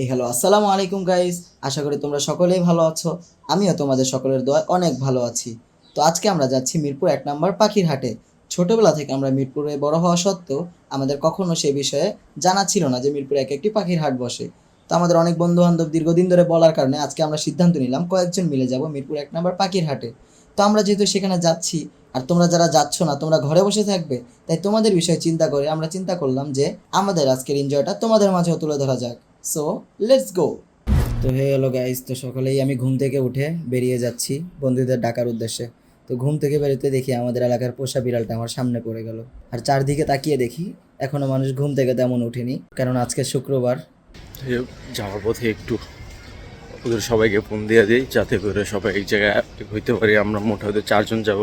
এই হ্যালো, আসসালামু আলাইকুম গাইস আশা করি তোমরা সকলেই ভালো আছো। আমিও তোমাদের সকলের দোয়ায় অনেক ভালো আছি। তো আজকে আমরা যাচ্ছি মিরপুর এক নম্বর পাখির হাটে। ছোটবেলা থেকে আমরা মিরপুরে বড় হওয়া সত্ত্বেও আমাদের কখনো সে বিষয়ে জানা ছিল না যে মিরপুরে এক একটি পাখির হাট বসে। তো আমাদের অনেক বন্ধু বান্ধব দীর্ঘদিন ধরে বলার কারণে আজকে আমরা সিদ্ধান্ত নিলাম কয়েকজন মিলে যাব মিরপুর এক নম্বর পাখির হাটে। তো আমরা যেহেতু সেখানে যাচ্ছি, আর তোমরা যারা যাচ্ছ না, তোমরা ঘরে বসে থাকবে। তাই তোমাদের বিষয়ে চিন্তা করে আমরা চিন্তা করলাম যে আমাদের আজকের এনজয়টা তোমাদের মাঝেও তুলে ধরা যাক। সো লেটস গো তো হয়ে গেলো গাইস তো সকালেই আমি ঘুম থেকে উঠে বেরিয়ে যাচ্ছি বন্ধুদের ডাকার উদ্দেশ্যে। তো ঘুম থেকে বেরোতে দেখি আমাদের এলাকার পোষা বিড়ালটা আমার সামনে পড়ে গেল। আর চারদিকে তাকিয়ে দেখি এখনও মানুষ ঘুম থেকে তেমন উঠেনি কারণ আজকে শুক্রবার। যাওয়ার পথে একটু ওদের সবাইকে ফোন দিয়ে দিই যাতে করে সবাই এক জায়গায় হইতে পারি। আমরা মোটামুটি চারজন যাব।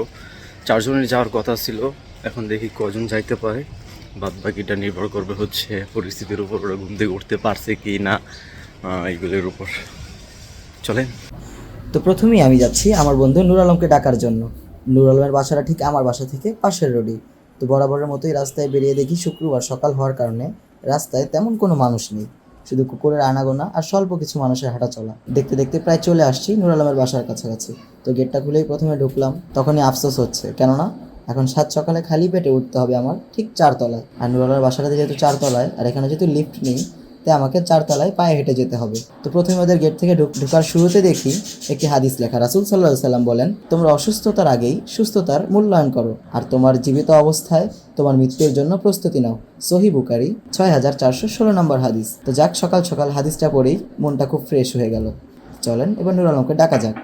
চারজনের যাওয়ার কথা ছিল এখন দেখি কজন যাইতে পারে। বাদ বাকিটা নির্ভর করবে হচ্ছে পরিস্থিতির উপর ওরা ঘুম থেকে উঠতে পারছে কি না আহ, এইগুলোর উপর। চলেন। তো প্রথমেই আমি যাচ্ছি আমার বন্ধু নুর আলমকে ডাকার জন্য। নুর আলমের বাসাটা ঠিক আমার বাসা থেকে পাশের রোডেই তো বরাবরের মতোই রাস্তায় বেরিয়ে দেখি শুক্রবার সকাল হওয়ার কারণে রাস্তায় তেমন কোনো মানুষ নেই। শুধু কুকুরের আনাগোনা আর স্বল্প কিছু মানুষের হাঁটা চলা দেখতে দেখতে প্রায় চলে আসছি নুর আলমের বাসার কাছাকাছি। তো গেটটা খুলেই প্রথমে ঢুকলাম তখনই আফসোস হচ্ছে। কেননা এখন সাত সকালে খালি পেটে উঠতে হবে আমার ঠিক চারতলায়। আর নুর আলমের বাসাটা যেহেতু চারতলায় আর এখানে যেহেতু লিফট নেই, তাই আমাকে চারতলায় পায়ে হেঁটে যেতে হবে। তো প্রথমে ওদের গেট থেকে ঢুক- ঢোকার শুরুতে দেখি একটি হাদিস লেখা। রাসুল সাল্লাহ সাল্লাম বলেন, তোমরা অসুস্থতার আগেই সুস্থতার মূল্যায়ন করো আর তোমার জীবিত অবস্থায় তোমার মৃত্যুর জন্য প্রস্তুতি নাও। সহি বুকারি ছয় হাজার চারশো ষোলো নম্বর হাদিস। তো যাক, সকাল সকাল হাদিসটা পড়েই মনটা খুব ফ্রেশ হয়ে গেল। চলেন, এবার নুর আলমকে ডাকা যাক।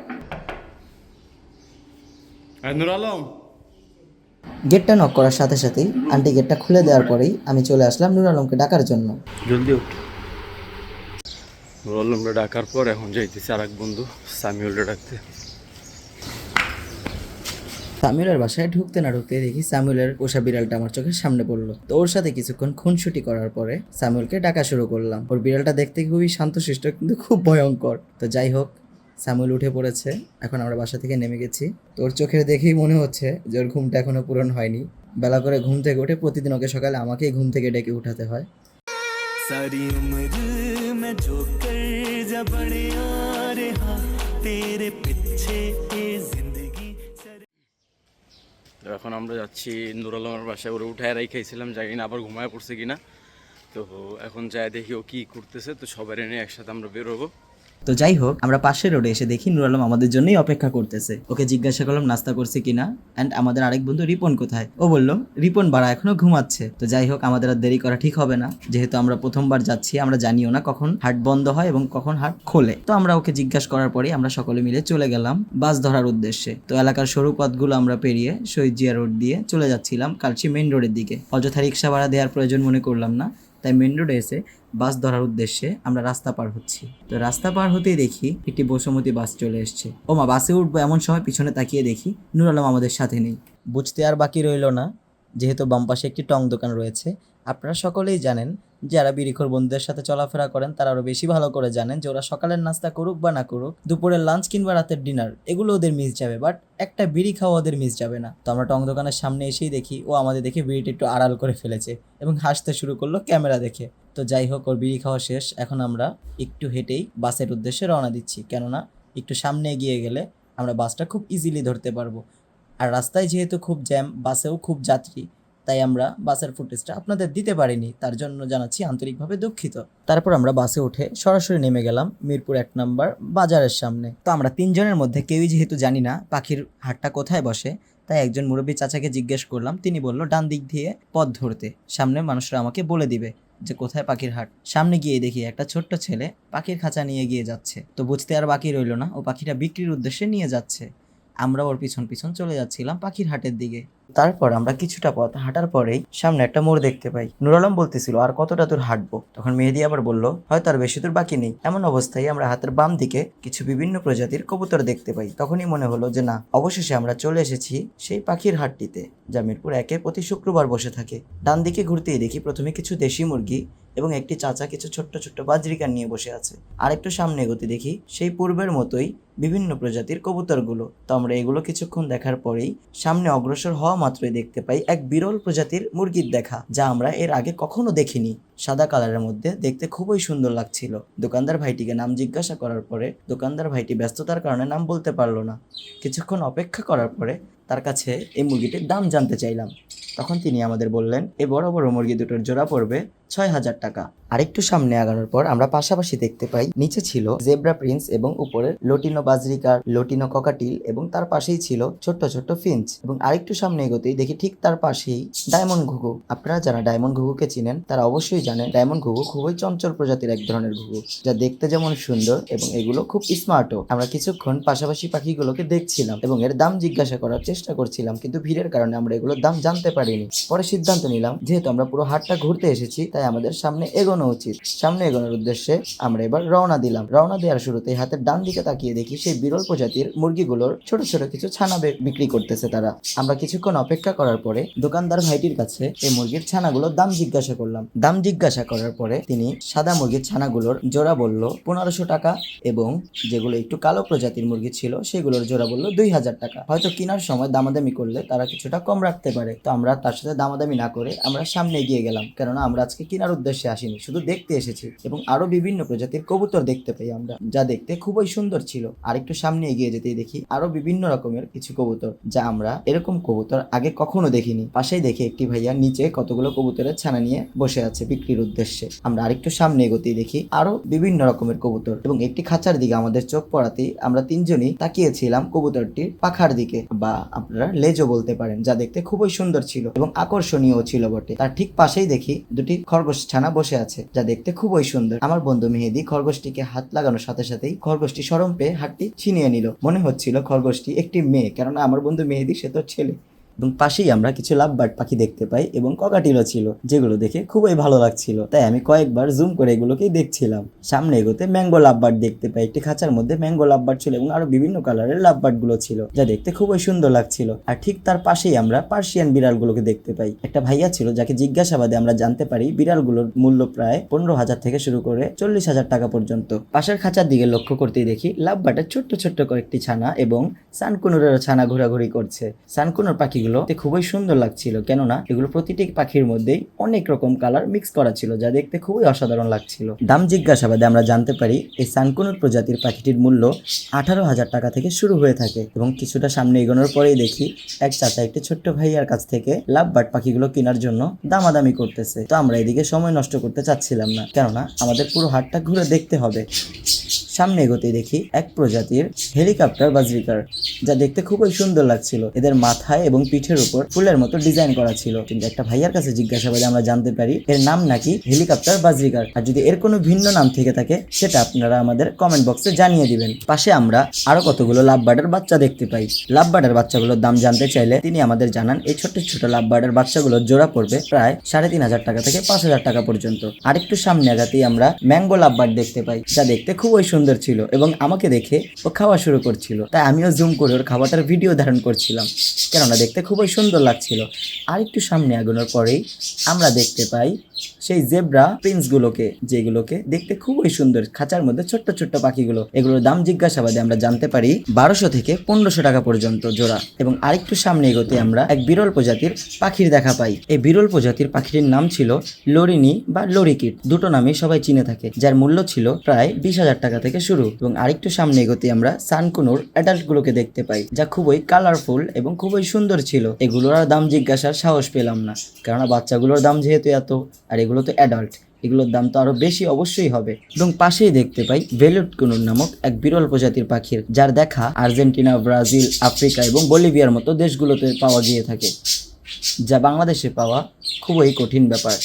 নুর আলম। গেটটা নক করার সাথে সাথেই আন্টি গেটটা খুলে দেওয়ার পরেই আমি চলে আসলাম নুর আলমকে ডাকার জন্য। জলদি উঠ। নুর আলমরা ডাকার পর এখন যাইতেছে আর এক বন্ধু সামিউলরা ডাকতে। সামিউলের বাসায় ঢুকতে না ঢুকতে দেখি সামিউলের পোষা বিড়ালটা আমার চোখের সামনে পড়ল। তো ওর সাথে কিছুক্ষণ খুনসুটি করার পরে সামিউলকে ডাকা শুরু করলাম। ওর বিড়ালটা দেখতে খুবই শান্তশিষ্ট কিন্তু খুব ভয়ঙ্কর। তো যাই হোক সামিউল উঠে পড়েছে এখন আমরা বাসা থেকে নেমে গেছি তো ওর চোখের দেখেই মনে হচ্ছে যে ওর ঘুমটা এখনো পূরণ হয়নি বেলা করে ঘুম থেকে উঠে প্রতিদিন ওকে সকালে আমাকেই ঘুম থেকে ডেকে উঠাতে হয় सारी उम्र मैं जो कर जा बड़े आ रहा तेरे पीछे ये जिंदगी सर তো এখন আমরা যাচ্ছি নুর আলমের বাসায় ওরা উঠায় রেখেছিলাম জানি না আবার ঘুমায় পড়ছে কিনা তো এখন যাই দেখি ও কী করতেছে তো সবাই নিয়ে একসাথে আমরা বেরোবো তো যাই হোক, আমরা পাশের রোডে এসে দেখি নুর আলম আমাদের জন্যই অপেক্ষা করতেছে। ওকে জিজ্ঞাসা করলাম, নাস্তা করছে কিনা অ্যান্ড আমাদের আরেক বন্ধু, রিপন, কোথায়? ও বলল, রিপন বাড়া এখনও ঘুমাচ্ছে। তো যাই হোক, আমাদের আর দেরি করা ঠিক হবে না। যেহেতু আমরা প্রথমবার যাচ্ছি, আমরা জানিও না কখন হাট বন্ধ হয় এবং কখন হাট খোলে। তো আমরা ওকে জিজ্ঞাসা করার পরেই আমরা সকলে মিলে চলে গেলাম বাস ধরার উদ্দেশ্যে। তো এলাকার সরু পথগুলো আমরা পেরিয়ে শহীদ জিয়া রোড দিয়ে চলে যাচ্ছিলাম কালচি মেইন রোডের দিকে। অযথা রিক্সা ভাড়া দেওয়ার প্রয়োজন মনে করলাম না। তাই মেন রোডে এসে বাস ধরার উদ্দেশ্যে আমরা রাস্তা পার হচ্ছি। তো রাস্তা পার হতেই দেখি একটি বসুমতী বাস চলে এসছে। ও মা, বাসে উঠবো এমন সময় পিছনে তাকিয়ে দেখি নুর আলম আমাদের সাথে নেই। বুঝতে আর বাকি রইল না, যেহেতু বাম পাশে একটি টং দোকান রয়েছে আপনারা সকলেই জানেন, যারা বিড়িখোর বন্ধুদের সাথে চলাফেরা করেন, তারা আরও বেশি ভালো করে জানেন যে ওরা সকালের নাস্তা করুক বা না করুক, দুপুরের লাঞ্চ কিংবা রাতের ডিনার এগুলো ওদের মিস যাবে বাট একটা বিড়ি খাওয়া ওদের মিস যাবে না। তো আমরা টং দোকানের সামনে এসেই দেখি, ও আমাদের দেখে বিড়িটা একটু আড়াল করে ফেলেছে এবং হাসতে শুরু করল ক্যামেরা দেখে। তো যাই হোক, ওর বিড়ি খাওয়া শেষ, এখন আমরা একটু হেঁটেই বাসের উদ্দেশ্যে রওনা দিচ্ছি, কেননা একটু সামনে এগিয়ে গেলে আমরা বাসটা খুব ইজিলি ধরতে পারব। আর রাস্তায় যেহেতু খুব জ্যাম বাসেও খুব যাত্রী তাই আমরা বাসের ফুটেজটা আপনাদের দিতে পারিনি, তার জন্য জানাচ্ছি আন্তরিকভাবে দুঃখিত। তারপর আমরা বাসে উঠে সরাসরি নেমে গেলাম মিরপুর এক নম্বর বাজারের সামনে। তো আমরা তিনজনের মধ্যে কেউই যেহেতু জানি না পাখির হাটটা কোথায় বসে, তাই একজন মুরব্বী চাচাকে জিজ্ঞেস করলাম, তিনি বলল, ডান দিক দিয়ে পথ ধরতে, সামনে মানুষরা আমাকে বলে দিবে যে কোথায় পাখির হাট। সামনে গিয়ে দেখি একটা ছোট্ট ছেলে পাখির খাঁচা নিয়ে গিয়ে যাচ্ছে। তো বুঝতে আর বাকি রইল না, ও পাখিটা বিক্রির উদ্দেশ্যে নিয়ে যাচ্ছে। আমরা ওর পিছন পিছন চলে যাচ্ছিলাম পাখির হাটের দিকে। তারপর আমরা কিছুটা পথ হাঁটার পরেই সামনে একটা মোড় দেখতে পাই। নুর আলম বলতেছিল, আর কতটা দূর হাঁটবো? তখন মেহেদি আবার বলল, হয়তো আর বেশি দূর বাকি নেই। এমন অবস্থায় আমরা হাতের বাম দিকে কিছু বিভিন্ন প্রজাতির কবুতর দেখতে পাই। তখনই মনে হলো যে না, অবশেষে আমরা চলে এসেছি সেই পাখির হাটটিতে। যা মিরপুর একে প্রতি শুক্রবার বসে থাকে। ডান দিকে ঘুরতেই দেখি প্রথমে কিছু দেশি মুরগি এবং একটি চাচা কিছু ছোট্ট ছোট্ট বাজরিকার নিয়ে বসে আছে। আর একটু সামনে এগোতে দেখি, সেই পূর্বের মতোই বিভিন্ন প্রজাতির কবুতরগুলো। তো আমরা এগুলো কিছুক্ষণ দেখার পরেই সামনে অগ্রসর হওয়া মাত্রই দেখতে পাই এক বিরল প্রজাতির মুরগির দেখা, যা আমরা এর আগে কখনো দেখিনি। সাদা কালারের মধ্যে দেখতে খুবই সুন্দর লাগছিল। দোকানদার ভাইটিকে নাম জিজ্ঞাসা করার পরে দোকানদার ভাইটি ব্যস্ততার কারণে নাম বলতে পারল না। কিছুক্ষণ অপেক্ষা করার পরে তার কাছে এই মুরগিটির দাম জানতে চাইলাম। তখন তিনি আমাদের বললেন, এ বড় বড় মুরগি দুটোর জোড়া পড়বে ছয় হাজার টাকা। আরেকটু সামনে আগানোর পর আমরা পাশাপাশি দেখতে পাই, নিচে ছিল জেব্রা প্রিন্স এবং উপরে লোটিনো বাজরিকার লোটিনো ককাটিল এবং তার পাশেই ছিল ছোট্ট ছোট্ট ফিঞ্চ এবং আরেকটু সামনে এগোতেই দেখি ঠিক তার পাশেই ডায়মন্ড ঘুঘু। আপনারা যারা ডায়মন্ড ঘুঘুকে চিনেন, তারা অবশ্যই জানেন ডায়মন্ড ঘুঘু খুবই চঞ্চল প্রজাতির এক ধরনের ঘুঘু, যা দেখতে যেমন সুন্দর এবং এগুলো খুব স্মার্টও। আমরা কিছুক্ষণ পাশাপাশি পাখিগুলোকে দেখছিলাম এবং এর দাম জিজ্ঞাসা করার চেষ্টা করছিলাম, কিন্তু ভিড়ের কারণে আমরা এগুলোর দাম জানতে পারিনি। পরে সিদ্ধান্ত নিলাম, যেহেতু আমরা পুরো হাটটা ঘুরতে এসেছি, তাই আমাদের সামনে এগোনো উচিত। সামনে এগোনোর উদ্দেশ্যে আমরা এবার রওনা দিলাম। রওনা দেওয়ার শুরুতে হাতের ডান দিকে তাকিয়ে দেখি সেই বিরল প্রজাতির মুরগিগুলোর ছোট ছোট কিছু ছানা বিক্রি করতেছে তারা। আমরা কিছুক্ষণ অপেক্ষা করার পরে দোকানদার ভাইটির কাছে এই মুরগির ছানাগুলোর দাম জিজ্ঞাসা করলাম। দাম জিজ্ঞাসা করার পরে তিনি সাদা মুরগির ছানাগুলোর জোড়া বলল, পনেরোশো টাকা এবং যেগুলো একটু কালো প্রজাতির মুরগি ছিল সেগুলোর জোড়া বলল, দুই হাজার টাকা হয়তো কেনার সময় দামাদামি করলে তারা কিছুটা কম রাখতে পারে। তো আমরা তার সাথে দামাদামি না করে আমরা সামনে এগিয়ে গেলাম। কেননা আমরা আজকে কেনার উদ্দেশ্যে আসিনি। শুধু দেখতে এসেছি এবং আরও বিভিন্ন প্রজাতির কবুতর দেখতে পাই আমরা, যা দেখতে খুবই সুন্দর ছিল। আর একটু সামনে এগিয়ে যেতেই দেখি আরও বিভিন্ন রকমের কিছু কবুতর, যা আমরা এরকম কবুতর আগে কখনো দেখিনি। পাশেই দেখি একটি ভাইয়া নিচে কতগুলো কবুতরের ছানা নিয়ে বসে আছে বিক্রির উদ্দেশ্যে। আমরা আরেকটু সামনে এগোতেই দেখি আরও বিভিন্ন রকমের কবুতর এবং একটি খাঁচার দিকে আমাদের চোখ পড়াতেই আমরা তিনজনই তাকিয়েছিলাম কবুতরটির পাখার দিকে, বা আপনারা লেজও বলতে পারেন, যা দেখতে খুবই সুন্দর ছিল এবং আকর্ষণীয় ছিল বটে। তার ঠিক পাশেই দেখি দুটি খরগোশ ছানা বসে আছে। যা দেখতে খুবই সুন্দর। আমার বন্ধু মেহেদি খরগোশটিকে হাত লাগানোর সাথে সাথেই খরগোশটি সরম পেয়ে হাতটি ছিনিয়ে নিল। মনে হচ্ছিল খরগোশটি একটি মেয়ে, কেননা আমার বন্ধু মেহেদি সে তো ছেলে। এবং পাশেই আমরা কিছু লাভবার্ড পাখি দেখতে পাই এবং ককাটিলও ছিল, যেগুলো দেখে খুবই ভালো লাগছিল। তাই আমি কয়েকবার জুম করে এগুলোকেই দেখছিলাম। সামনে এগোতে ম্যাঙ্গো লাভবার্ড দেখতে পাই। একটি খাঁচার মধ্যে ম্যাঙ্গো লাভবার্ড ছিল এবং আরও বিভিন্ন কালারের লাভবার্ডগুলো ছিল, যা দেখতে খুবই সুন্দর লাগছিল। আর ঠিক তার পাশেই আমরা পার্সিয়ান বিড়ালগুলোকে দেখতে পাই। একটা ভাইয়া ছিল যাকে জিজ্ঞাসাবাদে আমরা জানতে পারি বিড়ালগুলোর মূল্য প্রায় পনেরো হাজার থেকে শুরু করে চল্লিশ হাজার টাকা পর্যন্ত। পাশের খাঁচার দিকে লক্ষ্য করতেই দেখি লাভবার্ডের ছোট্ট ছোট্ট কয়েকটি ছানা এবং সানকুনুরের ছানা ঘোরাঘুরি করছে। সানকুনুর পাখিগুলো খুবই সুন্দর লাগছিল, কেননা এগুলো প্রতিটি পাখির মধ্যেই অনেক রকম কালার মিক্স করা ছিল, যা দেখতে খুবই অসাধারণ লাগছিল। দাম জিজ্ঞাসাবাদে আমরা জানতে পারি, এই সানকুনুর প্রজাতির পাখিটির মূল্য আঠারো হাজার টাকা থেকে শুরু হয়ে থাকে এবং কিছুটা সামনে এগোনোর পরেই দেখি এক চাচা একটি ছোট্ট ভাইয়ার কাছ থেকে লাভ বার্ড পাখিগুলো কেনার জন্য দামাদামি করতেছে। তো আমরা এদিকে সময় নষ্ট করতে চাচ্ছিলাম না, কেননা আমাদের পুরো হাটটা ঘুরে দেখতে হবে। সামনে এগোতেই দেখি এক প্রজাতির হেলিকপ্টার বাজরিকার যা দেখতে খুবই সুন্দর লাগছিল। এদের মাথায় এবং পিঠের উপর ফুলের মতো ডিজাইন করা ছিল। কিন্তু একটা ভাইয়ার কাছে জিজ্ঞাসাবাদে আমরা জানতে পারি, এর নাম নাকি হেলিকপ্টার বাজরিকার আর যদি এর কোনো ভিন্ন নাম থেকে থাকে, সেটা আপনারা আমাদের কমেন্ট বক্সে জানিয়ে দিবেন। পাশে আমরা আরও কতগুলো লাভবার্ডের বাচ্চা দেখতে পাই। লাভবার্ডের বাচ্চাগুলোর দাম জানতে চাইলে তিনি আমাদের জানান, এই ছোট ছোট লাভবার্ডের বাচ্চাগুলোর জোড়া পড়বে প্রায় সাড়ে তিন হাজার টাকা থেকে পাঁচ হাজার টাকা পর্যন্ত। আরেকটু সামনে আগাতেই আমরা ম্যাঙ্গো লাভবার্ড দেখতে পাই, যা দেখতে খুবই সুন্দর ছিল এবং আমাকে দেখে ও খাওয়া শুরু করছিল। তাই আমিও জুম করে ওর খাবারটার ভিডিও ধারণ করছিলাম। কেননা দেখতে খুবই সুন্দর লাগছিল। আর একটু সামনে আগানোর পরেই আমরা দেখতে পাই সেই জেব্রা প্রিন্সগুলোকে, যেগুলোকে দেখতে খুবই সুন্দর, খাঁচার মধ্যে ছোট্ট ছোট্ট পাখিগুলো, এগুলোর দাম জিজ্ঞাসাবাদে আমরা জানতে পারি বারোশো থেকে পনেরোশো টাকা পর্যন্ত জোড়া। এবং আরেকটু সামনে এগোতে আমরা এক বিরল প্রজাতির পাখির দেখা পাই। এই বিরল প্রজাতির পাখিটির নাম ছিল লরিনি বা লরিকিট। দুটো নামে সবাই চিনে থাকে, যার মূল্য ছিল প্রায় বিশ হাজার টাকা থেকে শুরু। এবং আরেকটু সামনে এগোতে আমরা সানকুনুর অ্যাডাল্ট গুলোকে দেখতে পাই, যা খুবই কালারফুল এবং খুবই সুন্দর ছিল। এগুলোর দাম জিজ্ঞাসার সাহস পেলাম না, কেননা বাচ্চাগুলোর দাম যেহেতু এত আর এগুলো তো অ্যাডাল্ট এগুলোর দাম তো আরও বেশি অবশ্যই হবে। এবং পাশেই দেখতে পাই ভেলুট কুনুর নামক এক বিরল প্রজাতির পাখির, যার দেখা আর্জেন্টিনা, ব্রাজিল, আফ্রিকা এবং বলিভিয়ার মতো দেশগুলোতে পাওয়া গিয়ে থাকে, যা বাংলাদেশে পাওয়া খুবই কঠিন ব্যাপার।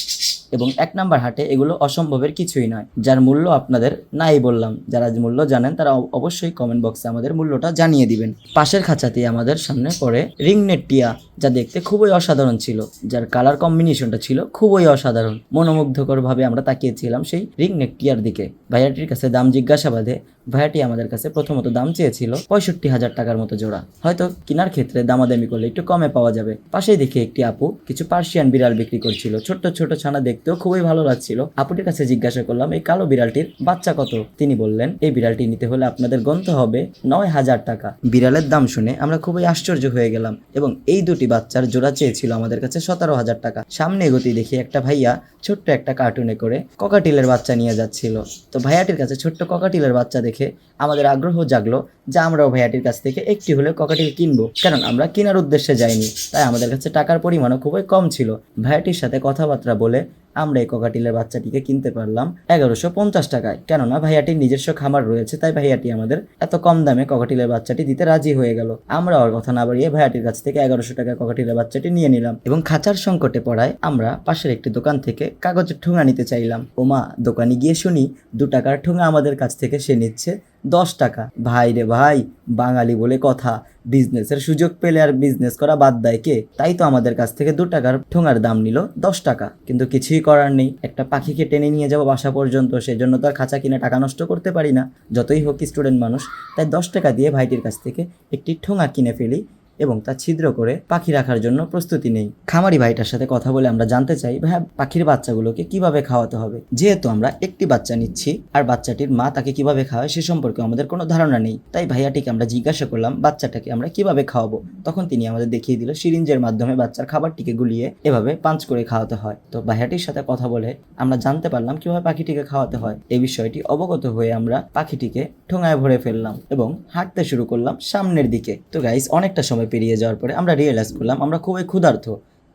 এবং এক নাম্বার হাটে এগুলো অসম্ভবের কিছুই নয়, যার মূল্য আপনাদের নাই বললাম। যারা মূল্য জানেন, তারা অবশ্যই কমেন্ট বক্সে আমাদের মূল্যটা জানিয়ে দিবেন। পাশের খাঁচাতে আমাদের সামনে পড়ে রিংনেট টিয়া, যা দেখতে খুবই অসাধারণ ছিল, যার কালার কম্বিনেশনটা ছিল খুবই অসাধারণ। মনোমুগ্ধকরভাবে আমরা তাকিয়েছিলাম সেই রিংনেট টিয়ার দিকে। ভাইয়াটির কাছে দাম জিজ্ঞাসাবাদে ভাইয়াটি আমাদের কাছে প্রথমত দাম চেয়েছিল পঁয়ষট্টি হাজার টাকার মতো জোড়া। হয়তো কেনার ক্ষেত্রে দামাদামি করলে একটু কমে পাওয়া যাবে। পাশেই দেখে একটি আপু কিছু পার্সিয়ান বিড়াল বিক্রি করছিল। ছোট্ট ছোট ছানা দেখতেও খুবই ভালো লাগছিল। আপুটির কাছে জিজ্ঞাসা করলাম, এই কালো বিড়ালটির বাচ্চা কত? তিনি বললেন, এই বিড়ালটি নিতে হলে আপনাদের গন্ত হবে নয় হাজার টাকা। বিড়ালের দাম শুনে আমরা খুবই আশ্চর্য হয়ে গেলাম এবং এই দুটি বাচ্চার জোড়া চেয়েছিল আমাদের কাছে সতেরো হাজার টাকা। সামনে এগোতেই দেখি একটা ভাইয়া ছোট্ট একটা কার্টুনে করে ককাটিলের বাচ্চা নিয়ে যাচ্ছিল। তো ভাইয়াটির কাছে ছোট্ট ককাটিলের বাচ্চা দেখে আমাদের আগ্রহ জাগলো যে আমরাও ভাইয়াটির কাছ থেকে একটি হলে ককাটিকে কিনবো। কারণ আমরা কেনার উদ্দেশ্যে যাইনি, তাই আমাদের কাছে টাকার পরিমাণও খুবই কম ছিল। ভাইয়াটির সাথে কথাবার্তা বলে আমরা এই ককাটিলের বাচ্চাটিকে কিনতে পারলাম এগারোশো পঞ্চাশ টাকায়। কেননা ভাইয়াটির নিজস্ব খামার রয়েছে, তাই ভাইয়াটি আমাদের এত কম দামে ককাটিলের বাচ্চাটি দিতে রাজি হয়ে গেল। আমরা ওর কথা না বাড়িয়ে ভাইয়াটির কাছ থেকে এগারোশো টাকায় ককাটিলের বাচ্চাটি নিয়ে নিলাম এবং খাঁচার সংকটে পড়ায় আমরা পাশের একটি দোকান থেকে কাগজের ঠোঙা নিতে চাইলাম। ওমা, দোকানে গিয়ে শুনি, দু টাকার ঠোঙা আমাদের কাছ থেকে সে নিচ্ছে দশ টাকা। ভাই রে ভাই, বাঙালি বলে কথা। বিজনেসের সুযোগ পেলে আর বিজনেস করা বাদ দেয় কে? তাই তো আমাদের কাছ থেকে দু টাকার ঠোঙার দাম নিল দশ টাকা। কিন্তু কিছুই করার নেই। একটা পাখিকে টেনে নিয়ে যাব বাসা পর্যন্ত সেই জন্য তো আর খাঁচা কিনে টাকা নষ্ট করতে পারি না। যতই হোক স্টুডেন্ট মানুষ। তাই দশ টাকা দিয়ে ভাইটির কাছ থেকে একটি ঠোঙা কিনে ফেলি। এবং তা ছিদ্র করে পাখি রাখার জন্য প্রস্তুতি নেই। খামারি ভাইটার সাথে কথা বলে আমরা জানতে চাই, ভাইয়া, পাখির বাচ্চাগুলোকে কীভাবে খাওয়াতে হবে? যেহেতু আমরা একটি বাচ্চা নিচ্ছি আর বাচ্চাটির মা তাকে কীভাবে খাওয়ায় সে সম্পর্কে আমাদের কোনো ধারণা নেই। তাই ভাইয়াটিকে আমরা জিজ্ঞাসা করলাম, বাচ্চাটাকে আমরা কীভাবে খাওয়াবো? তখন তিনি আমাদের দেখিয়ে দিল সিরিঞ্জের মাধ্যমে বাচ্চার খাবারটিকে গুলিয়ে এভাবে পাঞ্চ করে খাওয়াতে হয়। তো ভাইয়াটির সাথে কথা বলে আমরা জানতে পারলাম কীভাবে পাখিটিকে খাওয়াতে হয়। এই বিষয়টি অবগত হয়ে আমরা পাখিটিকে ঠোঙায় ভরে ফেললাম এবং হাঁটতে শুরু করলাম সামনের দিকে। তো গাইস অনেকটা সময় পেরিয়ে যাওয়ার পরে আমরা রিয়েলাইজ করলাম আমরা খুবই ক্ষুধার্থ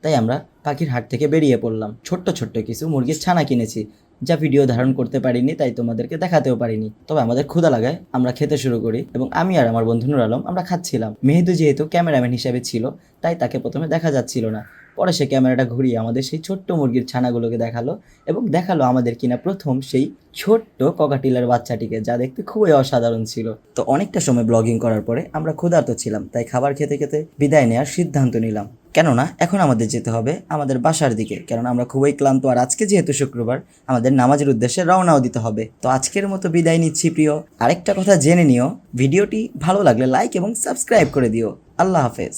তাই আমরা পাখির হাট থেকে বেরিয়ে পড়লাম। ছোট্ট ছোট্ট কিছু মুরগির ছানা কিনেছি, যা ভিডিও ধারণ করতে পারিনি, তাই তোমাদেরকে দেখাতেও পারিনি। তবে আমাদের ক্ষুধা লাগায় আমরা খেতে শুরু করি এবং আমি আর আমার বন্ধু নুর আলম আমরা খাচ্ছিলাম। মেহেদু যেহেতু ক্যামেরাম্যান হিসেবে ছিল, তাই তাকে প্রথমে দেখা যাচ্ছিল না। পরে সে ক্যামেরাটা ঘুরিয়ে আমাদের সেই ছোট্ট মুরগির ছানাগুলোকে দেখাল এবং দেখাল আমাদের কিনা প্রথম সেই ছোট্ট ককাটিলের বাচ্চাটিকে, যা দেখতে খুবই অসাধারণ ছিল। তো অনেকটা সময় ব্লগিং করার পরে আমরা ক্ষুধার্ত ছিলাম, তাই খাবার খেতে খেতে বিদায় নেওয়ার সিদ্ধান্ত নিলাম। কেননা, এখন আমাদের যেতে হবে আমাদের বাসার দিকে, কেননা আমরা খুবই ক্লান্ত আর আজকে যেহেতু শুক্রবার, আমাদের নামাজের উদ্দেশ্যে রওনাও দিতে হবে। তো আজকের মতো বিদায় নিচ্ছি প্রিয়। আরেকটা কথা জেনে নিও, ভিডিওটি ভালো লাগলে লাইক এবং সাবস্ক্রাইব করে দিও। আল্লাহ হাফেজ।